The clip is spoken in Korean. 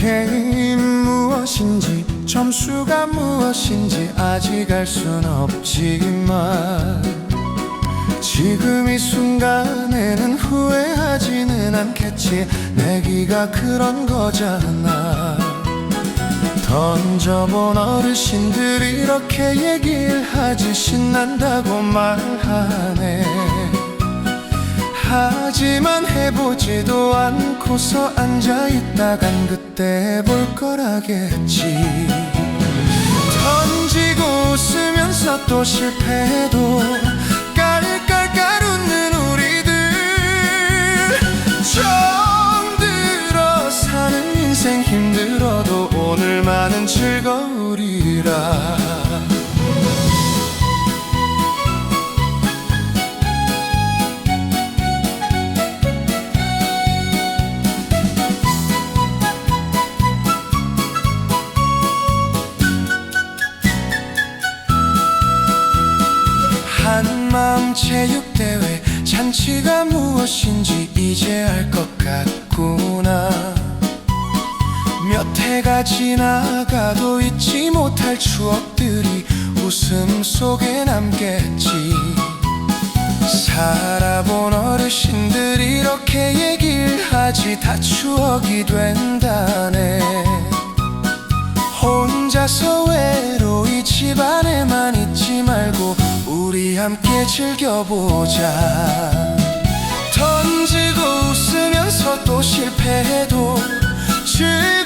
게임 무엇인지 점수가 무엇인지 아직 알 순 없지만 지금 이 순간에는 후회하지는 않겠지. 내기가 그런 거잖아. 던져본 어르신들 이렇게 얘기를 하지 신난다고 말하네. 하지만 해보지도 않고서 앉아있다간 그 때 볼 거라겠지. 던지고 웃으면서 또 실패해도 깔깔깔 웃는 우리들. 처음 들어 사는 인생 힘들어도 오늘만은 즐거우리라 체육대회 잔치가 무엇인지 이제 알 것 같구나. 몇 해가 지나가도 잊지 못할 추억들이 웃음 속에 남겠지. 살아본 어르신들 이렇게 얘기를 하지 다 추억이 된다네. 혼자서 외로이 집안에만 함께 즐겨보자. 던지고 웃으면서 또 실패해도 즐